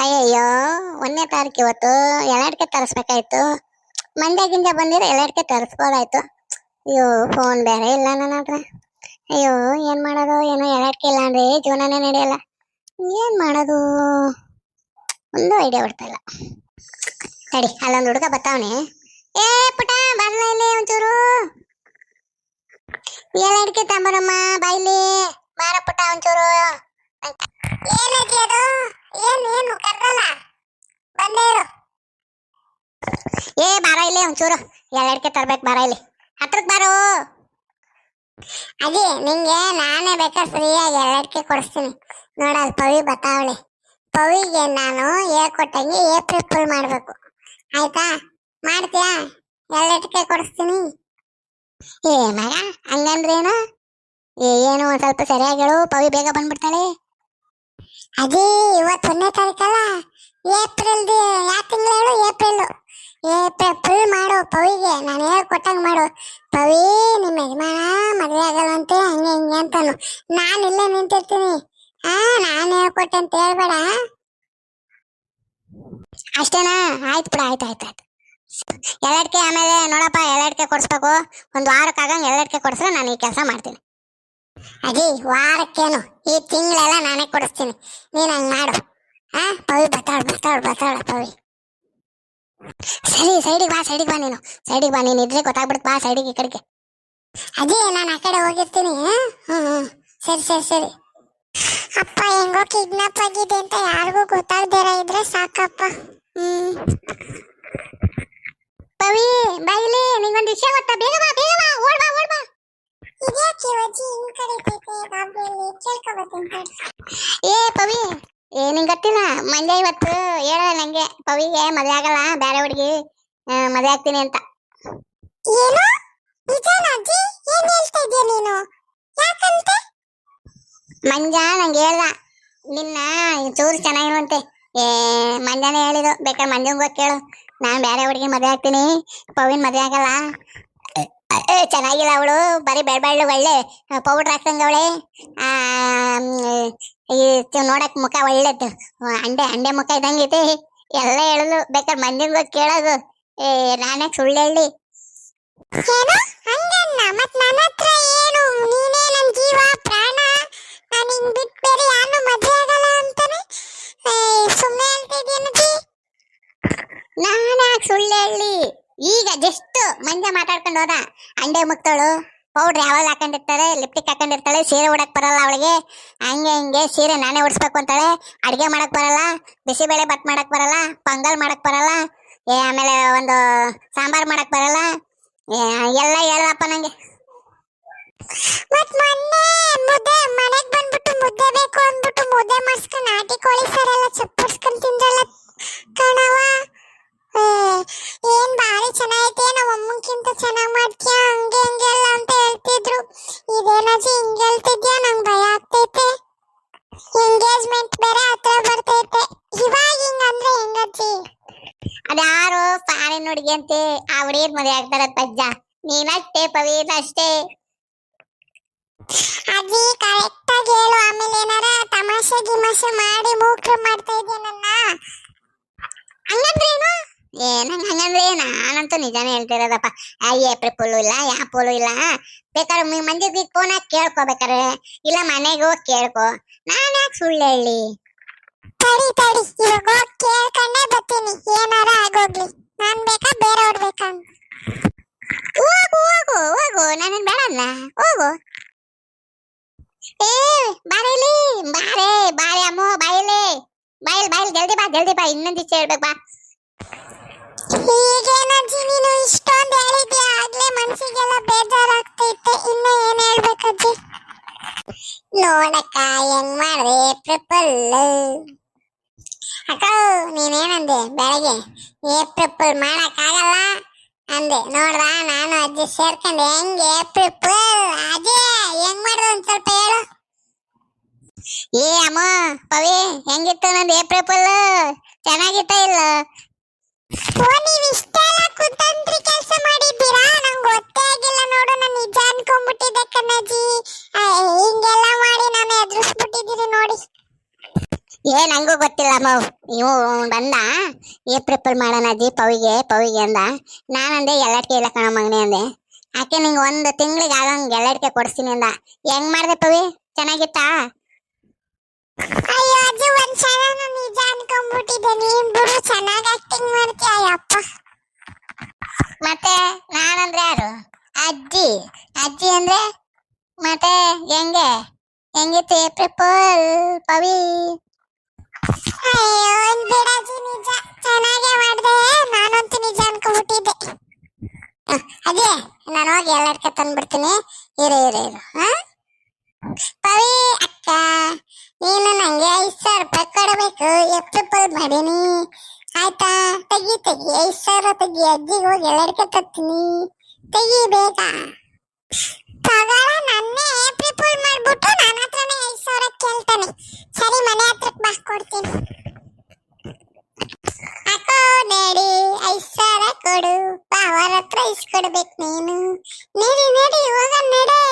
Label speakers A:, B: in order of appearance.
A: ಅಯ್ಯಯ್ಯೋ, ಒಂದನೇ ತಾರೀಕು ಇವತ್ತು ಎಲ್ಲಡ್ಕೆ ತರಿಸ್ಬೇಕಾಯ್ತು. ಮಂಡ್ಯ ಗಿಂಜ ಎಲ್ಲಡ್ಕೆ ತರಿಸ್ಬೋದಾಯ್ತು. ಅಯ್ಯೋ ಫೋನ್ ಬೇರೆ ಇಲ್ಲ ನನ್ನ ಹತ್ರ. ಅಯ್ಯೋ, ಏನು ಮಾಡೋದು? ಏನೋ ಎಲ್ಲಡ್ಕೆ ಇಲ್ಲ ಅಂದ್ರೆ ಜೀವನನೇ ನಡೆಯಲ್ಲ. ಏನು ಮಾಡೋದು? ಒಂದು ಐಡಿಯಾ ಬರ್ತಾ ಇಲ್ಲ. ತಡಿ, ಅಲ್ಲೊಂದು ಹುಡುಗ ಬರ್ತಾವನೆ ಏ ಪುಟ ಬರ್ಲ ಇಲ್ಲಿ ಒಂಚೂರು. ಎಲ್ಲಡ್ಕೆ ತಂಬರಮ್ಮ ಬಾಯ್ಲಿ ಬಾರ ಪುಟ ಒಂಚೂರು. ಏನೈತಿ ಅದು? ಏನ್, ಏನು? ಇರು. ಏ, ಬಾರ ಇಲ್ಲಿ ಒಂಚೂರು. ಎರಡಕ್ಕೆ ತರ್ಬೇಕು ಬಾರ ಇಲ್ಲಿ. ಹತ್ರಕ್ಕೆ ಬಾರೋ. ಅಜ್ಜಿ ನಿಂಗೆ ನಾನೇ ಬೇಕಾದ್ರೆ ಫ್ರೀಯಾಗಿ ಎರಡಕ್ಕೆ ಕೊಡಿಸ್ತೀನಿ. ನೋಡ ಪವಿ ಬತಾವಳಿ ಪವಿಗೆ ನಾನು ಹೇಳ್ಕೊಟ್ಟಂಗೆ ಏಪ್ರಿಲ್ ಫುಲ್ ಮಾಡಬೇಕು. ಆಯ್ತಾ? ಮಾಡ್ತೀಯಾ? ಎರಡಕ್ಕೆ ಕೊಡಿಸ್ತೀನಿ. ಏ, ಮಗ, ಹಂಗಂದ್ರೇನು? ಏನು, ಒಂದ್ ಸ್ವಲ್ಪ ಸರಿಯಾಗಿ ಹೇಳು. ಪವಿ ಬೇಗ ಬಂದ್ಬಿಡ್ತಾಳೆ. ಅದೇ, ಇವತ್ತು ಒಂದನೇ ತಾರೀಕಲ್ಲ? ಏಪ್ರಿಲ್ ಯಾವ ತಿಂಗಳು ಹೇಳು? ಏಪ್ರಿಲ್ ಏಪ್ರಿಲ್ ಫುಲ್ ಮಾಡು ಪವಿಗೆ. ನಾನು ಹೇಳ್ಕೊಟ್ಟಂಗೆ ಮಾಡು. ಪವಿ ನಿಮ್ಮ ಯಜಮಾನ ಮದುವೆ ಅಂತ, ಹಂಗೆ ಹಿಂಗೆ ಅಂತಾನು. ನಾನು ಇಲ್ಲೇ ನಿಂತಿರ್ತೀನಿ. ಆ, ನಾನು ಹೇಳ್ಕೊಟ್ಟೆ ಅಂತ ಹೇಳ್ಬೇಡ. ಅಷ್ಟೇನಾ? ಆಯ್ತು ಬಿಡ, ಆಯ್ತು ಆಯ್ತು ಆಯ್ತು. ಎಲ್ಲಡ್ಕೆ ಆಮೇಲೆ ನೋಡಪ್ಪ ಎಲ್ಲಡ್ಕೆ ಕೊಡಿಸ್ಬೇಕು. ಒಂದು ವಾರಕ್ಕಾಗಂಗೆ ಎಲ್ಲಡ್ಕೆ ಕೊಡಿಸ್ರೆ ನಾನು ಈ ಕೆಲಸ ಮಾಡ್ತೀನಿ. ಅಜಿ ವಾರಕ್ಕೇನು, ಈ ತಿಂಗಳೆಲ್ಲ ನಾನೇ ಕೊಡಿಸ್ತೀನಿ. ನೀನು ಹಂಗ್ ಮಾಡು. ಹಾ ಪವಿ, ಬತ್ತಾಳ ಬತ್ತಾಳ ಬತ್ತಾಳ, ಪವಿ. ಸರಿ, ಸೈಡಿಗೆ ಬಾ ಸೈಡಿಗೆ ಬಾ ನೀನು. ಸೈಡಿಗೆ ಬಾ, ನೀನು ಇದ್ರೆ ಗೊತ್ತಾಗ್ಬಿಡುತ್ತೆ. ಬಾ, ಸೈಡಿಗೆ ಈ ಕಡೆಗೆ. ಅಜಿ ನಾನು ಆ ಕಡೆ ಹೋಗಿರ್ತೀನಿ ಹ್ಞೂ ಹ್ಞೂ ಸರಿ ಸರಿ ಸರಿ. ಅಪ್ಪ, ಹೆಂಗೋ ಕಿಡ್ನಾಪ್ ಆಗಿದೆ ಅಂತ ಯಾರಿಗೂ ಗೊತ್ತಾಗ್ದಿರ ಇದ್ರೆ ಸಾಕಪ್ಪ. ಹ್ಮ್. ಪವಿ, ಬೈಲಿ, ನಿಂಗೊಂದು ವಿಷಯ ಗೊತ್ತಾ? ಬೇಗ ಬಾ ಬೇಗ ಬಾ. ಓಡ್ ಬಾ ಓಡ್ ಬಾ. ಇದ್ಯಾಕೆ ಅಜ್ಜಿ ಏ ಪವಿ. ಏ ನಿಂಗ್ ಗೊತ್ತಿಲ್ಲ? ಮಂಜ ಇವತ್ತು ಹೇಳ ನಂಗೆ. ಪವಿಗೆ ಮದ್ವೆ ಆಗಲ್ಲ ಬೇರೆ ಹುಡುಗಿ. ಮದ್ವೆ ಆಗ್ತೀನಿ ಅಂತ. ಏನು? ನಿಜಾನ ಅಜ್ಜಿ? ಏನ್ ಹೇಳ್ತಾ ಇದೀಯ ನೀನು? ಯಾಕಂತೆ? ಮಂಜ ನಂಗೆ ಹೇಳ್ದ. ನಿನ್ನ ಚೂರು ಚೆನ್ನಾಗಿರುವಂತೆ. ಏ ಮಂಜಾನೆ ಹೇಳಿದು ಬೇಕಾದ್ರೆ ಮಂಜಂಗ್ ಕೇಳು. ನಾನು ಬೇರೆ ಹುಡುಗಿ ಮದ್ವೆ ಆಗ್ತೀನಿ. ಪವಿನ್ ಮದ್ವೆ ಆಗಲ್ಲ. ಚೆನ್ನಾಗಿಲ್ಲ ಅವಳು. ಬರೀ ಬೆಳ್ ಬೆಳ್ಳು ಒಳ್ಳೆ ಪೌಡ್ರ್ ತಿ- ನೋಡಕ್ ಮುಖ ಒಳ್ಳೇದು. ಅಂಡೆ ಅಂಡೆ ಮುಖ ಇದ್ದಂಗೈತಿ ಎಲ್ಲ ಹೇಳಲು ಬೇಕಾದ್ರೆ ಹೋಗಿ ಕೇಳೋದು. ಏ ನಾನೇ ಸುಳ್ಳು ಹೇಳಿ. ಏನು? ಹಂಗನ್ನ. ಮತ್ ನನ್ನ ಹತ್ರ ಏನು? ನೀನೇ ನನ್ನ ಜೀವ ಪ್ರಾಣ? ನಾನು ಹಿಂಗ್ ಬಿಟ್ಟು ಬೇರೆ ಯಾರು ಮದ್ವೆ ಆಗಲ್ಲ ಅಂತಾನೆ? ಸುಮ್ಮನೆ ಹೇಳ್ತಿದ್ದೀನಜ್ಜಿ ನಾನು ಯಾಕೆ ಸುಳ್ಳು ಹೇಳಿ? ಈಗ ಜಸ್ಟ್ ಮಂಜ ಮಾತಾಡ್ಕೊಂಡು ಹೋದ. ಅಂಡೆ ಮುಕ್ತಳು ಪೌಡ್ರ್ ಯಾವಾಗ ಹಾಕೊಂಡಿರ್ತಾಳೆ ಲಿಪ್ಟಿಕ್ ಹಾಕೊಂಡಿರ್ತಾಳೆ, ಸೀರೆ ಉಡಕ್ ಬರಲ್ಲ ಅವಳಿಗೆ. ಹಂಗೆ ಹಿಂಗೆ ಸೀರೆ ನಾನೇ ಉಡಿಸ್ಬೇಕು ಅಂತಾಳೆ. ಅಡುಗೆ ಮಾಡಕ್ ಬರಲ್ಲ, ಬಿಸಿಬೇಳೆ ಬತ್ ಮಾಡಕ್ ಬರಲ್ಲ, ಪೊಂಗಲ್ ಮಾಡಕ್ ಬರಲ್ಲ, ಏ ಆಮೇಲೆ ಒಂದು ಸಾಂಬಾರ್ ಮಾಡಕ್ ಬರಲ್ಲ. ಎಲ್ಲ ಹೇಳಪ್ಪ ನಂಗೆ. ಮತ್ ಮುದ್ದೆ ಮನೆಗ್ ಬಂದ್ಬಿಟ್ಟು ಮುದ್ದೆ ಬೇಕು ಅಂದ್ಬಿಟ್ಟು ಮುದ್ದೆ ಮಾಡಿಸ್ಕೊಂಡು ನಾಟಿ ಕೋಳಿ ಸಾರೆಲ್ಲ ಚಪ್ಪರ್ಸ್ಕೊಂಡು ತಿಂದ್ರಲ್ಲ ಕಣವ ಹುಡುಗಿ ಅಂತೆ ಆ ಹುಡುಗಿರ್ ಮದುವೆ ಆಗ್ತಾರ ಪಜ್ಜ? ನೀನಷ್ಟೇ ಪವೀನ್ ಅಷ್ಟೇ. ಅಜ್ಜಿ ಕರೆಕ್ಟ್ ಆಗಿ ಹೇಳು. ಆಮೇಲೆ ಏನಾರ ತಮಾಷೆ ಗಿಮಾಷೆ ಮಾಡಿ ಮೂಕ್ರು ಮಾಡ್ತಾ ಇದೆಯಾ ನನ್ನ? ಹಂಗಂದ್ರೇನು? ಏ ನಂಗೆ ಹಂಗಂದ್ರೆ ನಾನಂತೂ ನಿಜಾನೇ ಹೇಳ್ತಿರೋದಪ್ಪ ಏಪ್ರಿ ಪೋಲು ಇಲ್ಲ ಯಾ ಫುಲ್ಲು ಇಲ್ಲ. ಬೇಕಾದ್ರೆ ಮ- ಮಂದಿಗೆ ಫೋನ್ ಹಾಕಿ ಕೇಳ್ಕೊಬೇಕಾರೆ ಇಲ್ಲ ಮನೆಗೆ ಹೋಗಿ ಕೇಳ್ಕೊ. ನಾನು ಯಾಕೆ ಸುಳ್ಳು ಹೇಳಿ? ತಡಿ ತಡಿ. ಇವಾಗ ಹೋಗಿ ಕೇಳ್ಕೊಂಡೇ ಬರ್ತೀನಿ. ಏನಾರ ಆಗೋಗ್ಲಿ. ನಾನ್ ಬೇಕಾ? ಬೇರೆಯವ್ರು ಬೇಕಾ? ಹೋಗು ಹೋಗು ಹೋಗು. ನಾನೇನ್ ಬೇಡಲ್ಲ ಹೋಗು. ಏ, ಬಾರೇಲಿ, ಬಾರೆ ಬಾರೆ ಅಮ್ಮ ಬಾಯಿಲಿ ಬಾಯಿಲ್ ಬಾಯಿಲ್, ಜಲ್ದಿ ಬಾ ಜಲ್ದಿ ಬಾ. ಇನ್ನೊಂದು ಇಚ್ಛೆ ಹೇಳ್ಬೇಕು, ಬಾ. ಈಗೇನಜ್ಜಿ ನೀನು ಇಷ್ಟೊಂದು ಹೇಳಿದ್ಯಾ? ಆಗ್ಲೇ ಮನ್ಸಿಗೆಲ್ಲ ಬೇಜಾರಾಗ್ತೈತೆ. ಇನ್ನು ಏನ್ ಹೇಳ್ಬೇಕಜ್ಜಿ ನೋಡಕ್ಕ, ಹೆಂಗ್ ಮಾಡ್ದೆ? ಟ್ರಿಪಲ್ ಅಕ್ಕ ನೀನೇನಂದೆ ಬೆಳಗ್ಗೆ? ಏಪ್ರಿಲ್ ಮಾಡಕ್ಕಾಗಲ್ಲ? ಅಂದೆ. ನೋಡ್ದ, ನಾನು ಅಜ್ಜಿ ಸೇರ್ಕೊಂಡೆ. ಹೆಂಗೆ ಏಪ್ರಿಲ್ ಅಜ್ಜಿ, ಹೆಂಗ್ ಮಾಡ್ದೆ ಸ್ವಲ್ಪ ಹೇಳು. ಏ, ಅಮ್ಮ, ಪವಿ, ಹೆಂಗಿತ್ತು ನಂದು ಏಪ್ರಿಲ್ ಚೆನ್ನಾಗಿತ್ತ ಇಲ್ಲ? ಓ ಇಷ್ಟೆಲ್ಲ ಕೆಲಸ ಮಾಡಿದ್ದೀರಾ? ನಂಗೆ ಗೊತ್ತೇ ಆಗಿಲ್ಲ ನೋಡು, ನಾನು ನಿಜ ಅನ್ಕೊಂಡ್ಬಿಟ್ಟಿದ್ದೆ ಕಣ್ಣಜ್ಜಿ ಹಿಂಗೆಲ್ಲ ಮಾಡಿ ನೋಡಿ. ಏ ನಂಗೂ ಗೊತ್ತಿಲ್ಲ ಅಮ್ಮ ಇವು ಬಂದ? ಏಪ್ರಿಲ್ ಮಾಡೋಣ ಅಜ್ಜಿ ಪವಿಗೆ ಪವಿಗೆ ಅಂದ. ನಾನಂದೆ ಎಲ್ಲಡ್ಕೆ ಇಲ್ಲ ಕಣ ಮಗನೆ ಅಂದೆ. ಆಕೆ ನಿಂಗೆ ಒಂದು ತಿಂಗಳಿಗೆ ಆಗಂಗೆ ಎಲ್ಲಡ್ಕೆ ಕೊಡಿಸ್ತೀನಿ ಅಂದ. ಹೆಂಗ್ ಮಾಡ್ದೆ ಪವಿ ಚೆನ್ನಾಗಿತ್ತಾ? ಅಯ್ಯೋ ಅಜ್ಜಿ ಒಂದ್ ಸಲ ನಿಜ ಅನ್ಕೊಂಡ್ಬಿಟ್ಟಿದ್ದೆ ನೀನ್ ಬಿಡು ಚೆನ್ನಾಗಿ ಆಕ್ಟಿಂಗ್ ಮಾಡ್ತೀಯ ಅಪ್ಪ ಮತ್ತೆ ನಾನಂದ್ರೆ ಯಾರು? ಅಜ್ಜಿ. ಅಜ್ಜಿ ಅಂದ್ರೆ ಮತ್ತೆ ಹೆಂಗೆ? ಹೆಂಗಿತ್ತು ಏಪ್ರಿಲ್ ಪವಿ ಅದೇ, ನಾನು ಹೋಗಿ ಎಲ್ಲಡ್ಕೆ ತಂದ್ಬಿಡ್ತೀನಿ. ಇರು ಇರು ಇರು ಪವಿ, ಅಕ್ಕ, ನೀನು ನಂಗೆ ಐದ್ ರೂಪಾಯಿ ಕೊಡಬೇಕು. ಆಯ್ತಾ? ತತ್ತೀನಿ ತೆಗಿಬೇಕಾ ತಗೊಳ ನನ್ನೇ. ಕೇಳ್ತಾನೆ. ಸರಿ, ಮನೆ ಹತ್ರಕ್ಕೆ ಬಾ, ಕೊಡ್ತೀನಿ. ಅಕ್ಕೋ, ನಡಿ ಐಸಾರ ಕೊಡು. ಬಾವರ ಹತ್ರ ಇಸ್ಕೊಡ್ಬೇಕು ನೀನು. ನಡಿ ನಡಿ ಹೋಗ ನಡೆ.